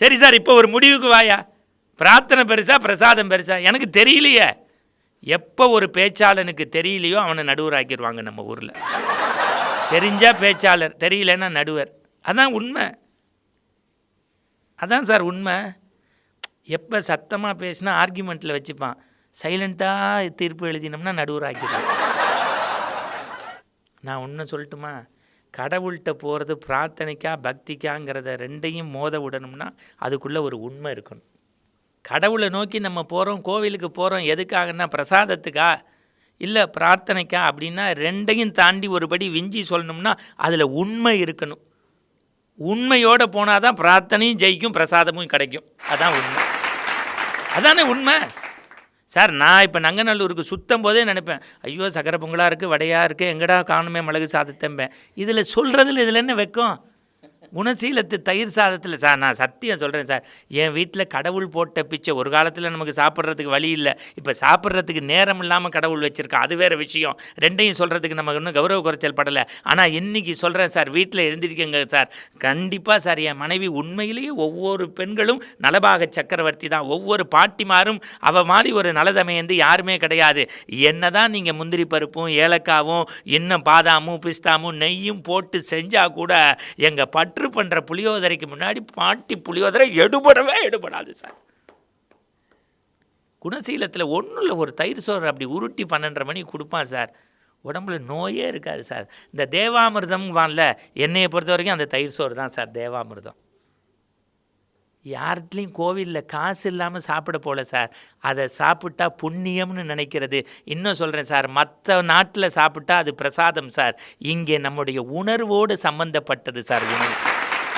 சரி சார் இப்போ ஒரு முடிவுக்கு வாயா. பிரார்த்தனை பெருசா பிரசாதம் பெருசா எனக்கு தெரியலையே. எப்போ ஒரு பேச்சாளனுக்கு தெரியலையோ அவனை நடுவராக்கிடுவாங்க நம்ம ஊரில். தெரிஞ்சால் பேச்சாளர் தெரியலன்னா நடுவர். அதான் உண்மை. அதான் சார் உண்மை. எப்போ சத்தமாக பேசினா ஆர்கியூமெண்ட்டில் வச்சுப்பான். சைலண்ட்டாக தீர்ப்பு எழுதினோம்னா நடுவராக்கிடுவான். நான் ஒன்று சொல்லட்டுமா? கடவுள்கிட்ட போகிறது பிரார்த்தனைக்கா பக்திக்காங்கிறத ரெண்டையும் மோத விடணும்னா அதுக்குள்ளே ஒரு உண்மை இருக்கணும். கடவுளை நோக்கி நம்ம போகிறோம் கோவிலுக்கு போகிறோம் எதுக்காகன்னா பிரசாதத்துக்கா? இல்லை பிரார்த்தனைக்கா அப்படின்னா ரெண்டையும் தாண்டி ஒருபடி விஞ்சி சொல்லணும்னா அதில் உண்மை இருக்கணும். உண்மையோடு போனால் தான் பிரார்த்தனையும் ஜெயிக்கும் பிரசாதமும் கிடைக்கும். அதான் உண்மை. அதானே உண்மை? சார் நான் இப்போ நங்கநல்லூருக்கு சுத்தம் போதே நினைப்பேன். ஐயோ சக்கரை பொங்கலாக இருக்குது வடையாக இருக்குது எங்கடா காணுமே மிளகு சாதத்தம்பேன். இதில் சொல்கிறதுல இதில் என்ன வைக்கும்? குணசீலத்து தயிர் சாதத்தில் சார் நான் சத்தியம் சொல்கிறேன் சார். என் வீட்டில் கடவுள் போட்ட பிச்சை ஒரு காலத்தில் நமக்கு சாப்பிட்றதுக்கு வழி இல்லை. இப்போ சாப்பிட்றதுக்கு நேரம் இல்லாமல் கடவுள் வச்சுருக்கான் அது வேறு விஷயம். ரெண்டையும் சொல்கிறதுக்கு நமக்கு இன்னும் கௌரவ குறைச்சல் படலை. ஆனால் இன்றைக்கி சொல்கிறேன் சார் வீட்டில் எழுந்திருக்கங்க சார். கண்டிப்பாக சார் என் மனைவி உண்மையிலேயே ஒவ்வொரு பெண்களும் நலபாக சக்கரவர்த்தி தான். ஒவ்வொரு பாட்டிமாரும் அவ மாதிரி ஒரு நலதமையந்து யாருமே கிடையாது. என்ன தான் நீங்கள் முந்திரி பருப்பும் ஏலக்காவும் இன்னும் பாதாமும் பிஸ்தாமும் நெய்யும் போட்டு செஞ்சால் கூட எங்கள் பட் பற்று பண்ணுற புளியோதரைக்கு முன்னாடி பாட்டி புளியோதரை எடுபடவே எடுபடாது சார். குணசீலத்தில் ஒன்றும் இல்லை ஒரு தயிர் சோறு அப்படி உருட்டி பன்னெண்டரை மணிக்கு கொடுப்பான் சார். உடம்புல நோயே இருக்காது சார். இந்த தேவாமிர்தம் வான்ல என்னையை பொறுத்த வரைக்கும் அந்த தயிர் சோறு தான் சார் தேவாமிர்தம். யார்ட்லேயும் கோவிலில் காசு இல்லாமல் சாப்பிட போல சார். அதை சாப்பிட்டா புண்ணியம்னு நினைக்கிறது. இன்னும் சொல்கிறேன் சார் மற்ற நாட்டில் சாப்பிட்டா அது பிரசாதம் சார். இங்கே நம்முடைய உணர்வோடு சம்பந்தப்பட்டது சார். உணவு